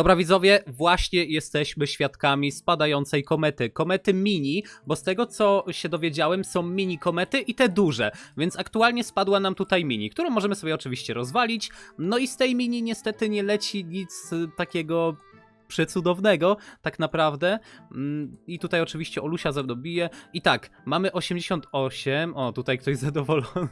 Dobra widzowie, właśnie jesteśmy świadkami spadającej komety. Komety mini, bo z tego co się dowiedziałem są mini komety i te duże, więc aktualnie spadła nam tutaj mini, którą możemy sobie oczywiście rozwalić. No i z tej mini niestety nie leci nic takiego przecudownego, tak naprawdę. Mm, I tutaj oczywiście Olusia ze. I tak, mamy 88. O, tutaj ktoś zadowolony.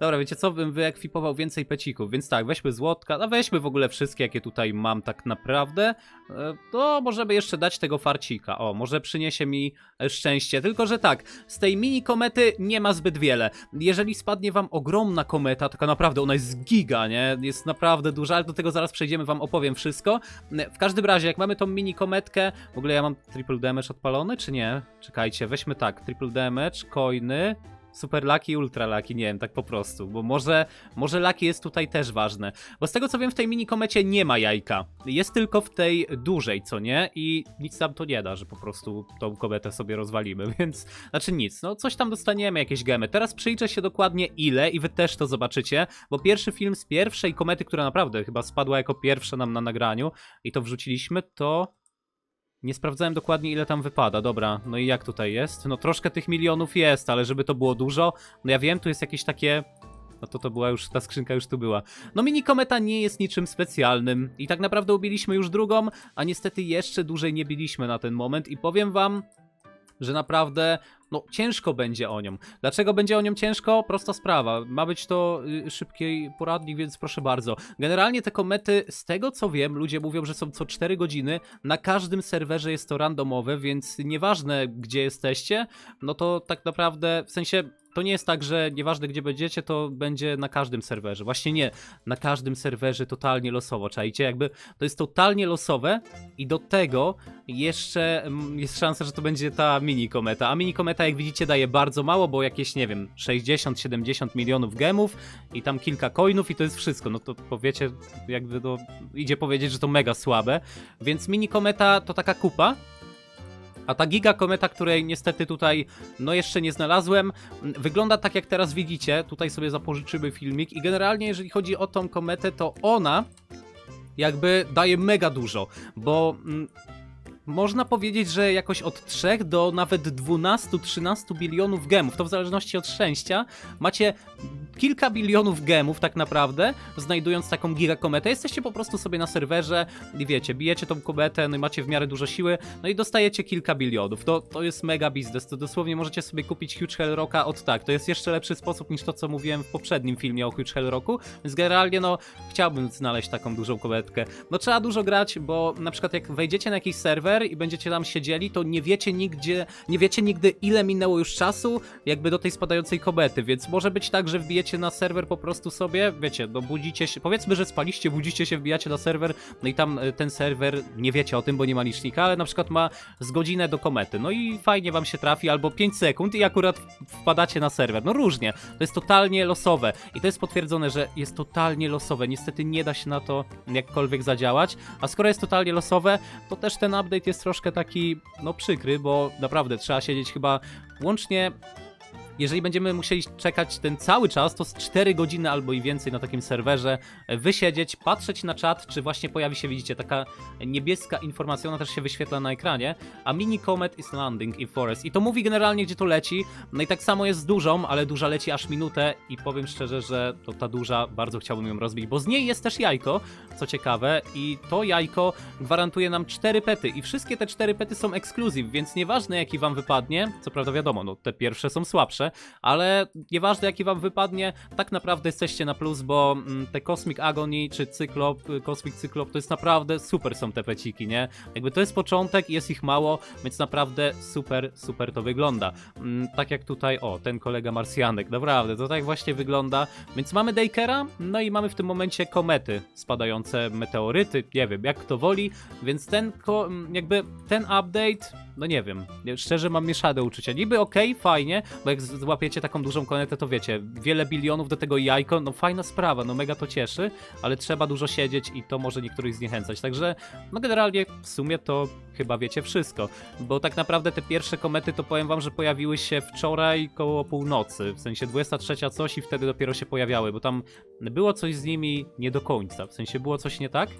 Dobra, wiecie co? Bym wyekwipował więcej pecików, więc tak, weźmy złotka, a weźmy w ogóle wszystkie, jakie tutaj mam tak naprawdę. E, To możemy jeszcze dać tego farcika. O, może przyniesie mi e, szczęście. Tylko, że tak, z tej mini komety nie ma zbyt wiele. Jeżeli spadnie wam ogromna kometa, taka naprawdę ona jest giga, nie? Jest naprawdę duża, ale do tego zaraz przejdziemy, wam opowiem wszystko. E, W każdym razie, jak mamy tą mini kometkę, w ogóle ja mam triple damage odpalony, czy nie? Czekajcie, weźmy tak, triple damage, coiny, Super Lucky i Ultra Lucky, nie wiem, tak po prostu, bo może, może Lucky jest tutaj też ważne. Bo z tego co wiem, w tej mini komecie nie ma jajka. Jest tylko w tej dużej, co nie? I nic nam to nie da, że po prostu tą kometę sobie rozwalimy, więc znaczy nic, no coś tam dostaniemy, jakieś gemy. Teraz przyjrzę się dokładnie ile i wy też to zobaczycie, bo pierwszy film z pierwszej komety, która naprawdę chyba spadła jako pierwsza nam na nagraniu i to wrzuciliśmy, to nie sprawdzałem dokładnie ile tam wypada, dobra, no i jak tutaj jest? No troszkę tych milionów jest, ale żeby to było dużo, no ja wiem, tu jest jakieś takie... No to to była już, ta skrzynka już tu była. No mini kometa nie jest niczym specjalnym i tak naprawdę ubiliśmy już drugą, a niestety jeszcze dłużej nie biliśmy na ten moment i powiem wam, że naprawdę, no ciężko będzie o nią. Dlaczego będzie o nią ciężko? Prosta sprawa. Ma być to y, szybki poradnik, więc proszę bardzo. Generalnie te komety, z tego co wiem, ludzie mówią, że są co 4 godziny. Na każdym serwerze jest to randomowe, więc nieważne gdzie jesteście, no to tak naprawdę, w sensie to nie jest tak, że nieważne gdzie będziecie, to będzie na każdym serwerze. Właśnie nie, na każdym serwerze totalnie losowo, czajcie? Jakby to jest totalnie losowe i do tego jeszcze mm, jest szansa, że to będzie ta mini kometa. A mini kometa, jak widzicie, daje bardzo mało, bo jakieś, nie wiem, 60-70 milionów gemów i tam kilka coinów i to jest wszystko. No to powiecie, jakby to idzie powiedzieć, że to mega słabe. Więc mini kometa to taka kupa, a ta giga kometa, której niestety tutaj no jeszcze nie znalazłem, wygląda tak jak teraz widzicie. Tutaj sobie zapożyczymy filmik i generalnie jeżeli chodzi o tą kometę, to ona jakby daje mega dużo, bo mm, można powiedzieć, że jakoś od 3 do nawet 12-13 bilionów gemów, to w zależności od szczęścia, macie kilka bilionów gemów tak naprawdę, znajdując taką gigakometę. Jesteście po prostu sobie na serwerze i wiecie, bijecie tą kometę, no i macie w miarę dużo siły, no i dostajecie kilka bilionów. To, to jest mega biznes, to dosłownie możecie sobie kupić Huge Hell Rocka od tak. To jest jeszcze lepszy sposób niż to, co mówiłem w poprzednim filmie o Huge Hell Rocku, więc generalnie no chciałbym znaleźć taką dużą kometkę. No trzeba dużo grać, bo na przykład jak wejdziecie na jakiś serwer i będziecie tam siedzieli, to nie wiecie nigdzie, nie wiecie nigdy ile minęło już czasu, jakby do tej spadającej komety, więc może być tak, że wbijecie na serwer po prostu sobie, wiecie, no budzicie się, powiedzmy, że spaliście, budzicie się, wbijacie na serwer, no i tam y, ten serwer, nie wiecie o tym, bo nie ma licznika, ale na przykład ma z godzinę do komety, no i fajnie wam się trafi, albo 5 sekund i akurat wpadacie na serwer, no różnie, to jest totalnie losowe. I to jest potwierdzone, że jest totalnie losowe, niestety nie da się na to jakkolwiek zadziałać, a skoro jest totalnie losowe, to też ten update jest troszkę taki, no przykry, bo naprawdę trzeba siedzieć chyba łącznie jeżeli będziemy musieli czekać ten cały czas, to z 4 godziny albo i więcej na takim serwerze, e, wysiedzieć, patrzeć na czat, czy właśnie pojawi się, widzicie, taka niebieska informacja, ona też się wyświetla na ekranie, a mini comet is landing in forest. I to mówi generalnie, gdzie to leci. No i tak samo jest z dużą, ale duża leci aż minutę i powiem szczerze, że to ta duża, bardzo chciałbym ją rozbić, bo z niej jest też jajko, co ciekawe, i to jajko gwarantuje nam 4 pety i wszystkie te 4 pety są ekskluzyw, więc nieważne jaki wam wypadnie, co prawda wiadomo, no te pierwsze są słabsze, ale nieważne jaki wam wypadnie, tak naprawdę jesteście na plus, bo mm, te Cosmic Agony czy Cyklop, y, Cosmic Cyklop to jest naprawdę super są te peciki, nie? Jakby to jest początek jest ich mało, więc naprawdę super, super to wygląda. Mm, tak jak tutaj, o, ten kolega Marsjanek, naprawdę, to tak właśnie wygląda. Więc mamy Dakera, no i mamy w tym momencie komety spadające, meteoryty, nie wiem, jak kto woli, więc ten, mm, jakby ten update no nie wiem, szczerze mam mieszane uczucia. Niby okej, fajnie, bo jak złapiecie taką dużą konetę, to wiecie, wiele bilionów do tego jajko, no fajna sprawa, no mega to cieszy, ale trzeba dużo siedzieć i to może niektórych zniechęcać. Także, no generalnie w sumie to chyba wiecie wszystko, bo tak naprawdę te pierwsze komety to powiem wam, że pojawiły się wczoraj koło północy, w sensie 23 coś i wtedy dopiero się pojawiały, bo tam było coś z nimi nie do końca, w sensie było coś nie tak.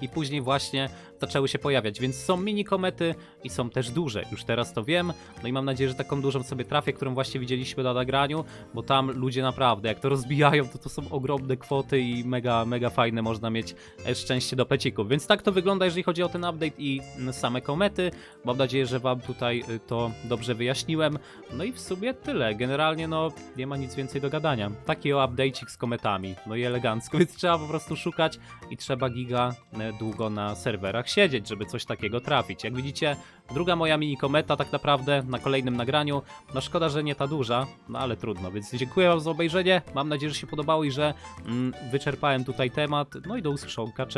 i później właśnie zaczęły się pojawiać, więc są mini komety i są też duże, już teraz to wiem, no i mam nadzieję, że taką dużą sobie trafię, którą właśnie widzieliśmy na nagraniu, bo tam ludzie naprawdę, jak to rozbijają, to to są ogromne kwoty i mega, mega fajne można mieć e, szczęście do pecików, więc tak to wygląda, jeżeli chodzi o ten update i same komety, mam nadzieję, że wam tutaj y, to dobrze wyjaśniłem, no i w sumie tyle, generalnie no nie ma nic więcej do gadania, taki o update'cik z kometami, no i elegancko, więc trzeba po prostu szukać i trzeba giga długo na serwerach siedzieć, żeby coś takiego trafić. Jak widzicie, druga moja mini kometa tak naprawdę na kolejnym nagraniu. No szkoda, że nie ta duża, no ale trudno, więc dziękuję wam za obejrzenie. Mam nadzieję, że się podobało i że mm, wyczerpałem tutaj temat. No i do usłyszonka, cześć.